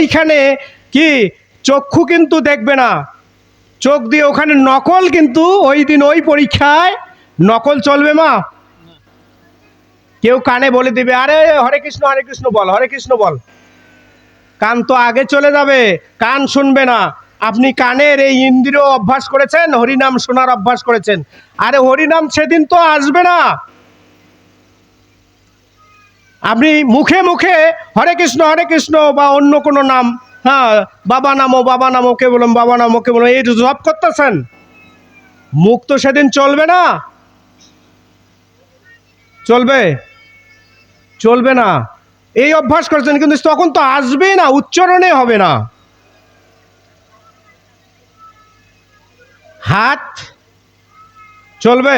এইখানে কি? চক্ষু কিন্তু দেখবে না। চোখ দিয়ে ওখানে নকল কিন্তু ওই দিন ওই পরীক্ষায় নকল চলবে মা। কেউ কানে বলে দিবে, আরে, হরে কৃষ্ণ হরে কৃষ্ণ বল, হরে কৃষ্ণ বল। কান তো আগে চলে যাবে, কান শুনবে না। আপনি কানের এই ইন্দ্রিয় অভ্যাস করেছেন, হরিনাম শোনার অভ্যাস করেছেন। আরে, হরিনাম সেদিন তো আসবে না। আপনি মুখে মুখে হরে কৃষ্ণ হরে কৃষ্ণ বা অন্য কোনো নাম হ্যাঁ বাবা নামো বাবা নামো কে বলুন, বাবা নামো কে বলুন, এই জব করতেছেন। মুখ তো সেদিন চলবে না। চলবে? চলবে না। এই অভ্যাস করেছেন কিন্তু তখন তো আসবেই না, উচ্চারণে হবে না। হাত চলবে?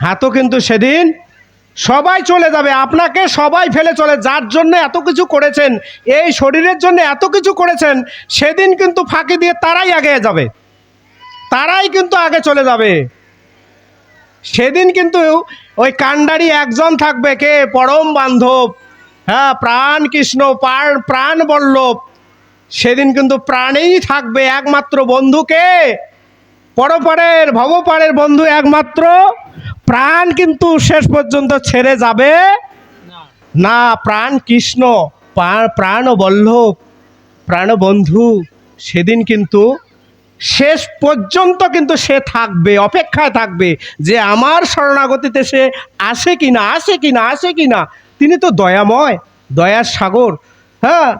হাতও কিন্তু সেদিন সবাই চলে যাবে, আপনাকে সবাই ফেলে চলে, যার জন্য এত কিছু করেছেন, এই শরীরের জন্য এত কিছু করেছেন, সেদিন কিন্তু ফাঁকি দিয়ে তারাই আগে যাবে, তারাই কিন্তু আগে চলে যাবে। সেদিন কিন্তু ওই কাণ্ডারি একজন থাকবে, কে? পরম বান্ধব হ্যাঁ প্রাণ কৃষ্ণ প্রাণ প্রাণ বল্লভ। সেদিন কিন্তু প্রাণেই থাকবে একমাত্র বন্ধুকে পরপারের, ভবপারের বন্ধু একমাত্র প্রাণ কিন্তু শেষ পর্যন্ত ছেড়ে যাবে? না। প্রাণ কৃষ্ণ প্রা- প্রাণ বল্লভ, প্রাণ বন্ধু, সেদিন কিন্তু শেষ পর্যন্ত কিন্তু সে থাকবে, অপেক্ষায় থাকবে যে আমার শরণাগতিতে সে আসে কি না আসে কি না আসে কি না তিনি তো দয়াময়, দয়ার সাগর হ্যাঁ?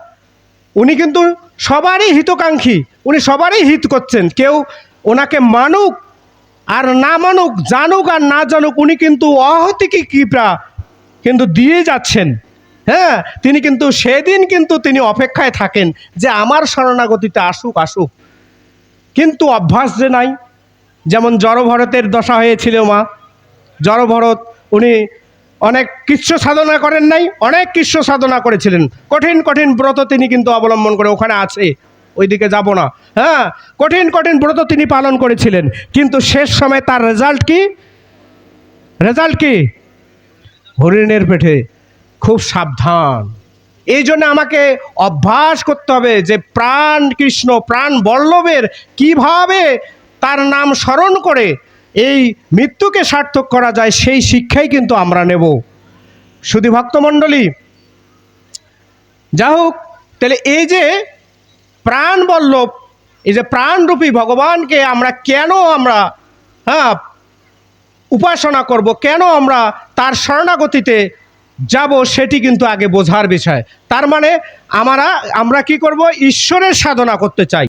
উনি কিন্তু সবারই হিতকাঙ্ক্ষী, উনি সবারই হিত করছেন। কেউ ওনাকে মানুক আর না মানুক, জানুক আর না জানুক, উনি কিন্তু অহতিকি কৃপা কিন্তু দিয়ে যাচ্ছেন। হ্যাঁ তিনি কিন্তু সেদিন কিন্তু তিনি অপেক্ষায় থাকেন যে আমার শরণাগতিতে আসুক আসুক। কিন্তু অভ্যাস যে নাই। যেমন জড়ভরতের দশা হয়েছিল মা। জড়ভরত উনি অনেক কৃষ্ণ সাধনা করেন নাই, অনেক কৃষ্ণ সাধনা করেছিলেন। কঠিন কঠিন ব্রত তিনি কিন্তু অবলম্বন করে ওখানে আছে। ওইদিকে যাব না। হ্যাঁ কঠিন কঠিন ব্রত তিনি পালন করেছিলেন। কিন্তু শেষ সময় তার রেজাল্ট কি? রেজাল্ট কি? হরিণের পেটে। খুব সাবধান। এই জন্য আমাকে অভ্যাস করতে হবে যে প্রাণ কৃষ্ণ, প্রাণ বল্লভের কীভাবে তার নাম স্মরণ করে এই মৃত্যুকে সার্থক করা যায়, সেই শিক্ষাই কিন্তু আমরা নেব। শুধু ভক্তমণ্ডলী যা হোক তাহলে এই যে প্রাণ বল্লভ। এই যে প্রাণরূপী ভগবানকে আমরা কেন আমরা হ্যাঁ উপাসনা করব, কেন আমরা তার শরণাগতিতে যাব সেটি কিন্তু আগে বোঝার বিষয়। তার মানে আমরা আমরা কি করব? ঈশ্বরের সাধনা করতে চাই।